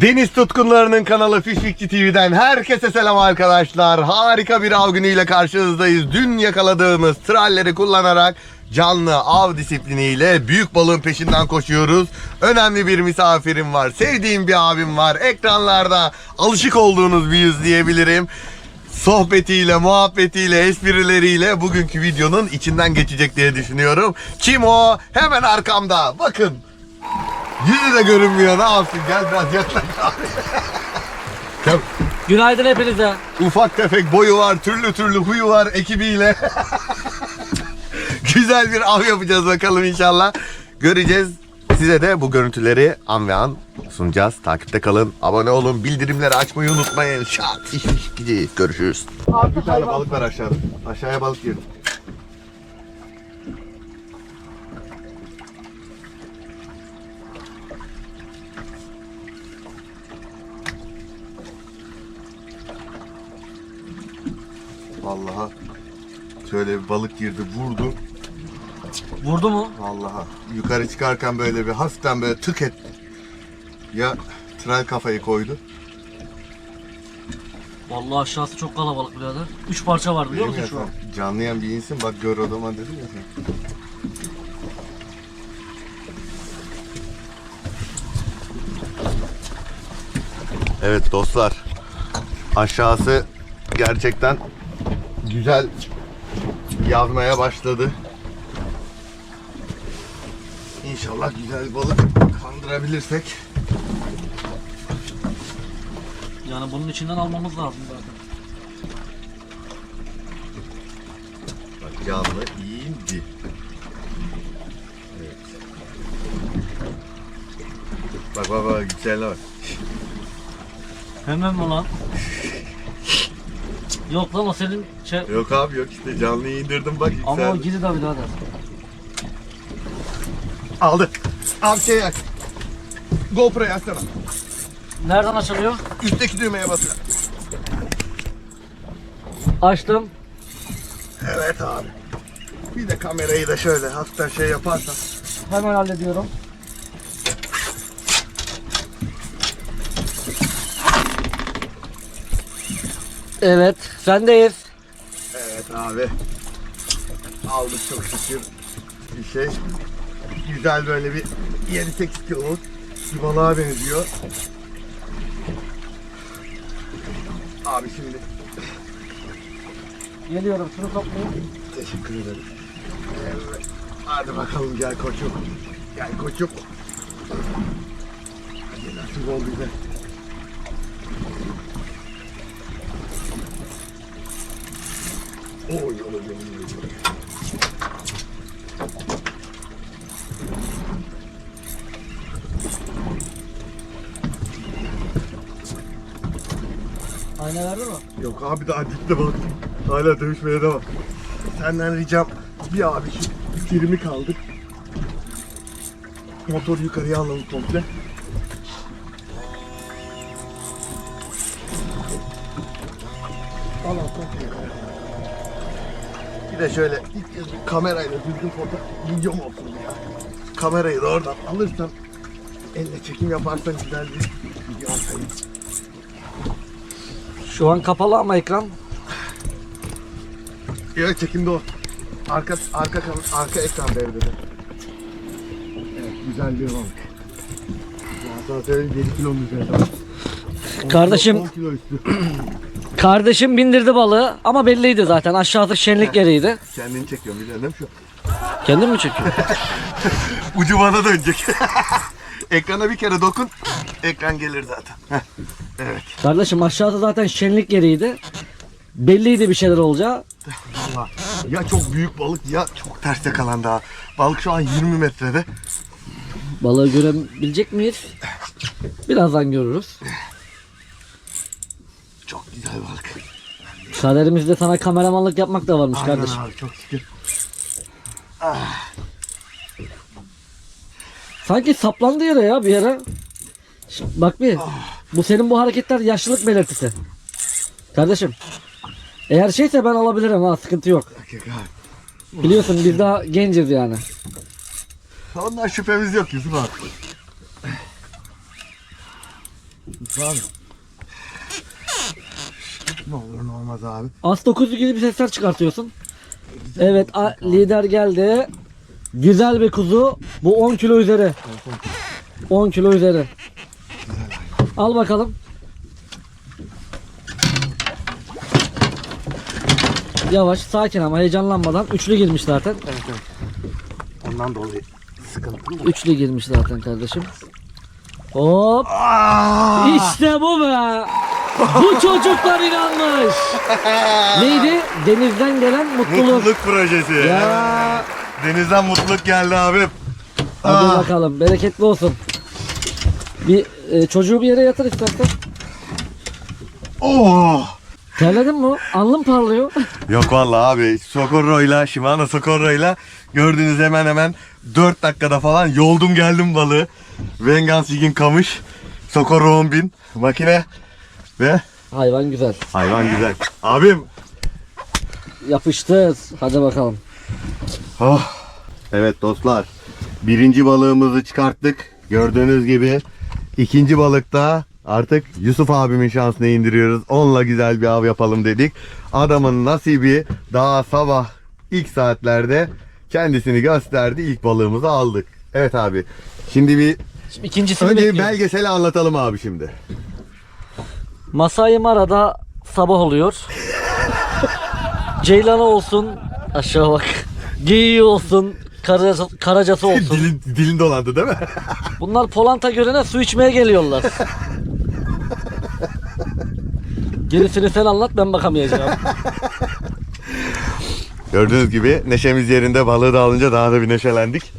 Deniz tutkunlarının kanalı Fişfikçi TV'den herkese selam arkadaşlar. Harika bir av günüyle karşınızdayız. Dün yakaladığımız tralleri kullanarak canlı av disipliniyle büyük balığın peşinden koşuyoruz. Önemli bir misafirim var. Sevdiğim bir abim var. Ekranlarda alışık olduğunuz bir yüz diyebilirim. Sohbetiyle, muhabbetiyle, esprileriyle bugünkü videonun içinden geçecek diye düşünüyorum. Kim o? Hemen arkamda. Bakın. Yüzü de görünmüyor. Ne yapsın? Gel biraz yaklaş abi. Günaydın hepinize. Ufak tefek boyu var, türlü türlü huyu var ekibiyle. Güzel bir av yapacağız bakalım inşallah. Göreceğiz. Size de bu görüntüleri an ve an sunacağız. Takipte kalın. Abone olun. Bildirimleri açmayı unutmayın. Fiş fiş gidiyoruz. Görüşürüz. bir tane balık var aşağıda. Aşağıya balık girdi. Vallahi şöyle bir balık girdi vurdu. Vurdu mu? Vallahi yukarı çıkarken böyle bir hafiften böyle tık etti. Ya tren kafayı koydu. Vallahi aşağısı çok kalabalık birader. Üç parça var biliyor musun Dedim şu ya an? Canlayan bir insin bak gör o zaman dedim ya sen. Evet dostlar. Aşağısı gerçekten güzel yazmaya başladı. İnşallah güzel balık kandırabilirsek. Yani bunun içinden almamız lazım zaten. Bak canlı iyiydi. Evet. Bak bak bak yükselene bak. Hemen mi lan? Yok lan o senin şey... Yok abi yok işte canlıyı indirdim bak yükseldi. Ama o gidi de birader. Aldı. Abi şey aç. GoPro'yu açsana. Nereden açılıyor? Üstteki düğmeye basıyor. Açtım. Evet abi. Bir de kamerayı da şöyle hafiften şey yaparsan. Hemen hallediyorum. Evet, sendeyiz. Evet abi. Aldık çok şükür. Bir şey. Güzel böyle bir 7-8 kiloluk bir balığa benziyor. Abi şimdi Geliyorum, şunu toplayayım. teşekkür ederim. Evet. Hadi bakalım gel koçum. Gel koçum. Hadi nasip ol bize. Oy oy oy oy. oy. Ayna verdi mi? Yok abi daha dipte balık. Hala dövüşmeye devam. Senden ricam bir abi şu firimi kaldık. Motor yukarıya alalım komple. Al al komple. Bir de şöyle ilk kez bir kamerayla düzgün foto videom olsun ya. Kamerayı da oradan alırsan elle çekim yaparsan güzel bir video atayım. Şu an kapalı ama ekran. Evet çekimde o. Arka arka arka ekran devrede. Evet güzel bir balık. Ya söyleyeyim 7 kilonun üzerinde. Kardeşim- kilo- 10 kilo üstü. Kardeşim bindirdi balığı ama belliydi zaten. Aşağısı şenlik yeriydi. Kendini çekiyorum mi şu? Kendin mi çekiyor? Ucu bana dönecek. Ekrana bir kere dokun. Ekran gelir zaten. Heh, Evet. Kardeşim aşağısı zaten şenlik yeriydi. Belliydi bir şeyler olacağı. Valla ya çok büyük balık ya çok ters yakalandı ha. Balık şu an 20 metrede. Balığı görebilecek miyiz? Birazdan görürüz. Güzel balık. Kaderimizde sana kameramanlık yapmak da varmış Aynen kardeşim. abi çok şükür. Sanki saplandı yere ya bir yere. Bak bir. Bu senin bu hareketler yaşlılık belirtisi. Kardeşim. Eğer şeyse ben alabilirim ha sıkıntı yok. Yok, yok abi. Biliyorsun biz daha genciz yani. Ondan şüphemiz yok Yusuf abi. abi. Ne olur ne olmaz abi. As 9 gibi bir sesler çıkartıyorsun. Evet a- lider geldi. Güzel bir kuzu. Bu 10 kilo üzeri. 10 kilo üzeri. Al bakalım. Yavaş sakin ama heyecanlanmadan. Üçlü girmiş zaten. Evet evet. Ondan dolayı sıkıntı. Üçlü girmiş zaten kardeşim. Hop. Aa! İşte bu be. Bu çocuklar inanmış. Neydi? Denizden gelen mutluluk. Mutluluk projesi. Ya. Denizden mutluluk geldi abi. Hadi Ah. bakalım. Bereketli olsun. Bir e, çocuğu bir yere yatır istersen. Oh! Terledin mi? Alnın parlıyor. Yok vallahi abi Socorro'yla Shimano Socorro'yla gördüğünüz hemen hemen 4 dakikada falan yoldum geldim balığı. Vengan Sigin kamış. Socorro 10.000 makine ve Hayvan güzel. hayvan güzel. Abim. Yapıştır. Hadi bakalım. Oh. Evet dostlar. Birinci balığımızı çıkarttık. Gördüğünüz gibi ikinci balıkta artık Yusuf abimin şansına indiriyoruz. Onunla güzel bir av yapalım dedik. Adamın nasibi daha sabah ilk saatlerde kendisini gösterdi. İlk balığımızı aldık. Evet abi. Şimdi bir Şimdi ikincisini önce bir bekliyorum. belgeseli anlatalım abi şimdi. Masai Mara'da sabah oluyor. Ceylanı olsun. Aşağı bak. Geyiği olsun. Karacası, karacası olsun. dilin, dilin dolandı değil mi? Bunlar polanta görene su içmeye geliyorlar. Gerisini sen anlat ben bakamayacağım. Gördüğünüz gibi neşemiz yerinde balığı da alınca daha da bir neşelendik.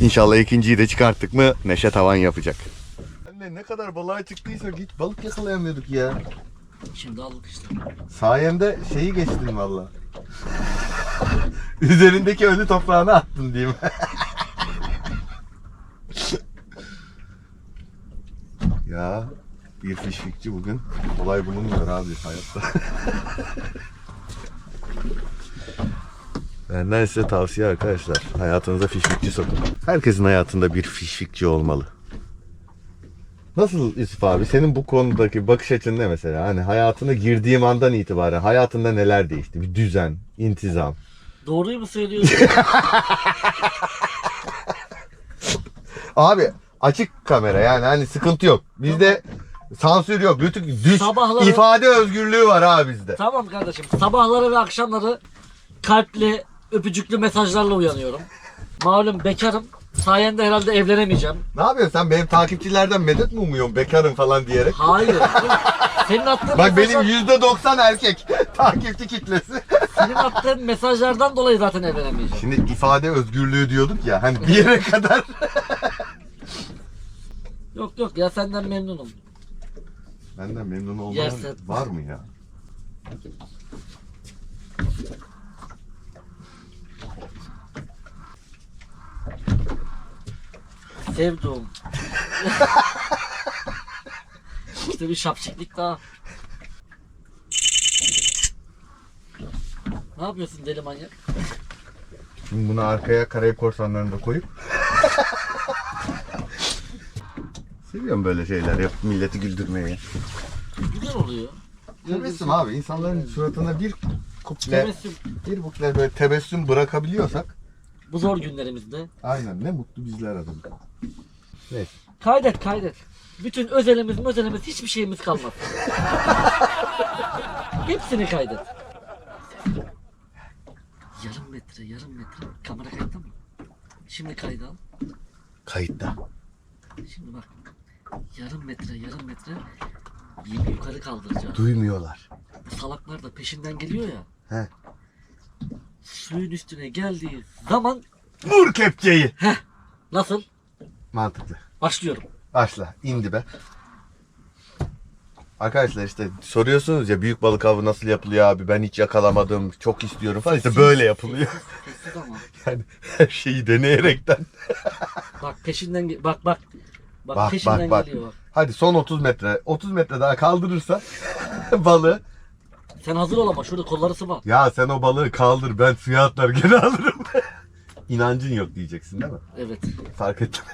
İnşallah ikinciyi de çıkarttık mı neşe tavan yapacak. Ne kadar balığa çıktıysa git balık yakalayamıyorduk ya. Şimdi aldık işte. Sayemde şeyi geçtin valla. Üzerindeki ölü toprağını attın diyeyim. ya bir fişfikçi bugün olay bulunmuyor abi hayatta. Benden size tavsiye arkadaşlar. Hayatınıza fişfikçi sokun. Herkesin hayatında bir fişfikçi olmalı. Nasıl Yusuf abi? Senin bu konudaki bakış açın ne mesela? Hani hayatına girdiğim andan itibaren hayatında neler değişti? Bir düzen, intizam. Doğruyu mu söylüyorsun? Abi açık kamera yani hani sıkıntı yok. Bizde sansür yok. Lütfen düş Sabahları- ifade özgürlüğü var abi bizde. tamam kardeşim. Sabahları ve akşamları kalpli, öpücüklü mesajlarla uyanıyorum. Malum bekarım. Sayende herhalde evlenemeyeceğim. Ne yapıyorsun sen benim takipçilerden medet mi umuyorsun bekarım falan diyerek? Hayır. Senin attığın Bak benim mesajlar- yüzde doksan erkek takipçi kitlesi. senin attığın mesajlardan dolayı zaten evlenemeyeceğim. Şimdi ifade özgürlüğü diyorduk ya hani bir yere kadar. Yok yok ya senden memnunum. Benden memnun olman Yersen. var mı ya? Sevduğum. işte bir şapşiklik daha. Ne yapıyorsun deli manyak? Şimdi bunu arkaya Karayip Korsanları'nı da koyup Seviyorum böyle şeyler yap milleti güldürmeyi. Güzel oluyor. Tebessüm abi insanların suratına bir kuple Tebessüm. bir kuple böyle tebessüm bırakabiliyorsak Bu zor günlerimizde. aynen ne mutlu bizler adına. Neyse. Kaydet kaydet. Bütün özelimiz özelimiz hiçbir şeyimiz kalmaz. Hepsini kaydet. Yarım metre yarım metre. Kamera kayıtta mı? Şimdi kaydı al. Kayıtta. Şimdi bak. Yarım metre yarım metre. Yemi yukarı kaldıracağız. Duymuyorlar. Salaklar da peşinden geliyor ya. He. Suyun üstüne geldiği zaman Vur kepçeyi. nasıl? Mantıklı. Başlıyorum. Başla. indi be. Arkadaşlar işte soruyorsunuz ya büyük balık avı nasıl yapılıyor abi ben hiç yakalamadım çok istiyorum falan işte böyle yapılıyor. Sessiz ama. Yani her şeyi deneyerekten. Bak peşinden ge- bak bak. Bak, Bak, peşinden bak, bak. geliyor bak. Hadi son 30 metre. 30 metre daha kaldırırsa balığı. Sen hazır ol ama şurada kolları sıva. Ya sen o balığı kaldır ben suya atlar geri alırım. İnancın yok diyeceksin değil mi? Evet. Fark ettim.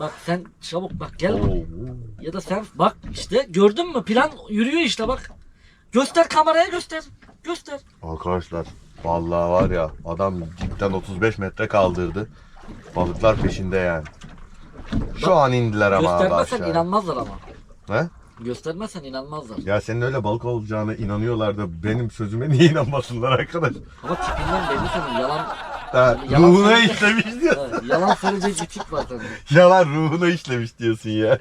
Bak sen çabuk bak gel. Ya da sen bak işte gördün mü plan yürüyor işte bak. Göster kameraya göster. Göster. Arkadaşlar vallahi var ya adam dipten 35 metre kaldırdı. Balıklar peşinde yani. Şu an indiler ama abi Göstermezsen inanmazlar ama. He? Göstermezsen inanmazlar. Ya senin öyle balık olacağına inanıyorlar da benim sözüme niye inanmasınlar arkadaş? Ama tipinden belli senin yalan Ha, Yalan ruhuna söyleyecek- işlemiş diyor. yalan söyleyecek bir tip var sende. Yalan ruhuna işlemiş diyorsun ya.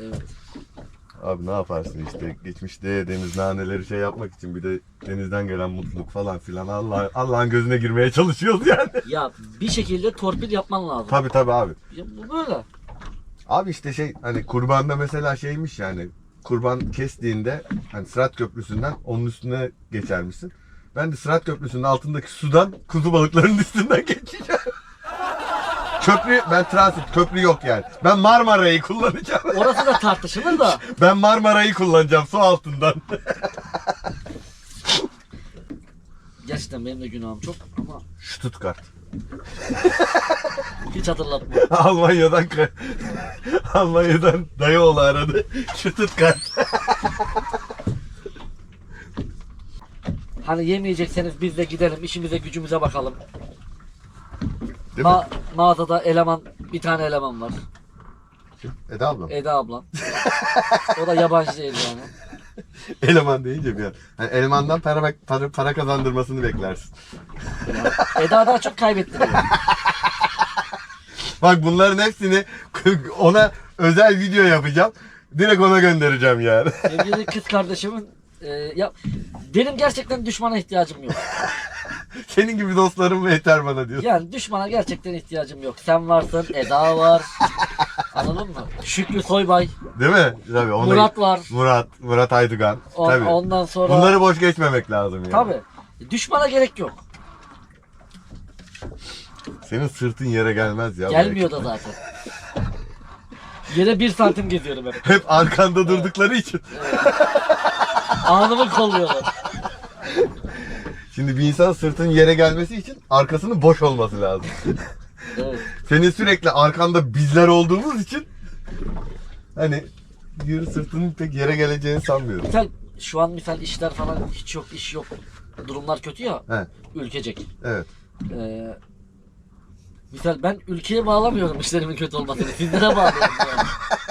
Evet. Abi ne yaparsın işte geçmişte deniz naneleri şey yapmak için bir de denizden gelen mutluluk falan filan Allah Allah'ın gözüne girmeye çalışıyoruz yani. Ya bir şekilde torpil yapman lazım. Tabi tabi abi. Ya bu böyle. Abi işte şey hani kurbanda mesela şeymiş yani kurban kestiğinde hani Sırat Köprüsü'nden onun üstüne geçermişsin. Ben de Sırat Köprüsü'nün altındaki sudan kuzu balıklarının üstünden geçeceğim. Köprü ben transit köprü yok yani. Ben Marmara'yı kullanacağım. Orası da tartışılır da. Ben Marmara'yı kullanacağım su altından. Gerçekten benim de günahım çok ama Stuttgart. hiç hatırlatma. Almanya'dan ka- Almanya'dan dayıoğlu aradı. Stuttgart. Hani yemeyecekseniz biz de gidelim işimize gücümüze bakalım. Değil mi? Ma- mağazada eleman bir tane eleman var. Eda ablam. Eda ablam. o da yabancı değil yani. Eleman deyince bir an. Hani elemandan para, para, para kazandırmasını beklersin. Eda daha çok kaybettiriyor. Bak bunların hepsini ona özel video yapacağım. Direkt ona göndereceğim yani. Sevgili kız kardeşimin e, ya benim gerçekten düşmana ihtiyacım yok. Senin gibi dostlarım yeter bana diyor. Yani düşmana gerçekten ihtiyacım yok. Sen varsın, Eda var. Anladın mı? Şükrü Soybay, Değil mi? Tabii. Ona, Murat var. Murat. Murat Aydıgan. On- Tabii. ondan sonra Bunları boş geçmemek lazım yani. tabii. Düşmana gerek yok. Senin sırtın yere gelmez ya. Gelmiyor da zaten. Yere bir santim geziyorum hep. Hep arkanda durdukları için. Anımı kolluyorlar. Şimdi bir insan sırtının yere gelmesi için arkasının boş olması lazım. Evet. Senin sürekli arkanda bizler olduğumuz için hani yürü sırtının pek yere geleceğini sanmıyorum. Misal şu an misal işler falan hiç yok, iş yok. Durumlar kötü ya. He, Ülkecek. evet. Ee, misal ben ülkeye bağlamıyorum işlerimin kötü olmasını. Sizlere bağlıyorum yani.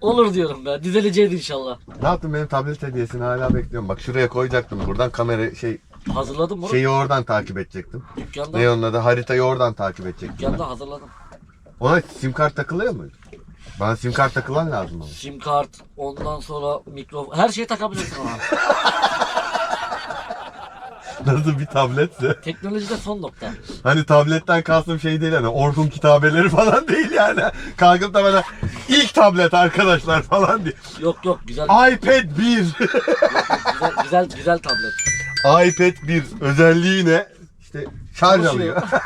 Olur diyorum ben. Düzeleceğiz inşallah. Ne yaptın benim tablet hediyesini hala bekliyorum. Bak şuraya koyacaktım buradan kamera şey Hazırladım bunu. şeyi oradan takip edecektim. dükkanda, Ne onun adı haritayı oradan takip edecektim. ben. dükkanda hazırladım. Ona sim kart takılıyor mu? Bana sim kart takılan lazım ama. Sim kart, ondan sonra mikrofon, her şeyi takabilirsin ona. Nasıl bir tabletse. Teknolojide son nokta. Hani tabletten kastım şey değil hani Orkun kitabeleri falan değil yani. Kalkıp da bana ilk tablet arkadaşlar falan diye. Yok yok güzel, iPad 1. güzel, güzel, güzel tablet. iPad 1 özelliği ne? İşte şarj Çalışıyor. alıyor.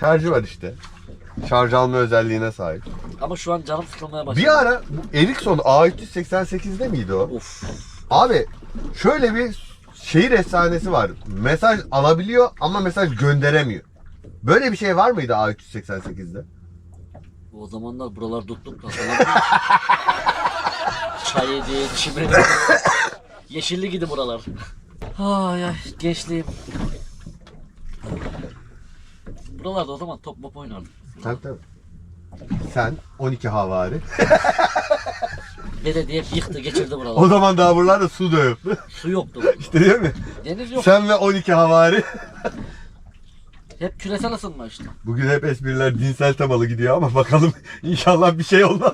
Şarjı var işte. Şarj alma özelliğine sahip. Ama şu an canım sıkılmaya başladı. Bir ara bu Ericsson A388'de miydi o? Of. Abi şöyle bir şehir efsanesi var. Mesaj alabiliyor ama mesaj gönderemiyor. Böyle bir şey var mıydı A388'de? O zamanlar buralar hatırladın mı? Çay yedi, çimeni. Yeşilli gidi buralar. Ay ay gençliğim. Buralarda o zaman top mop oynardık. Tabii tabii. Sen 12 havari. Belediye yıktı geçirdi O buraları. zaman daha buralarda su da yoktu. Su yoktu. İşte değil mi? Deniz yok. Sen ve 12 havari. Hep küresel ısınma işte. Bugün hep espriler dinsel temalı gidiyor ama bakalım inşallah bir şey olmaz.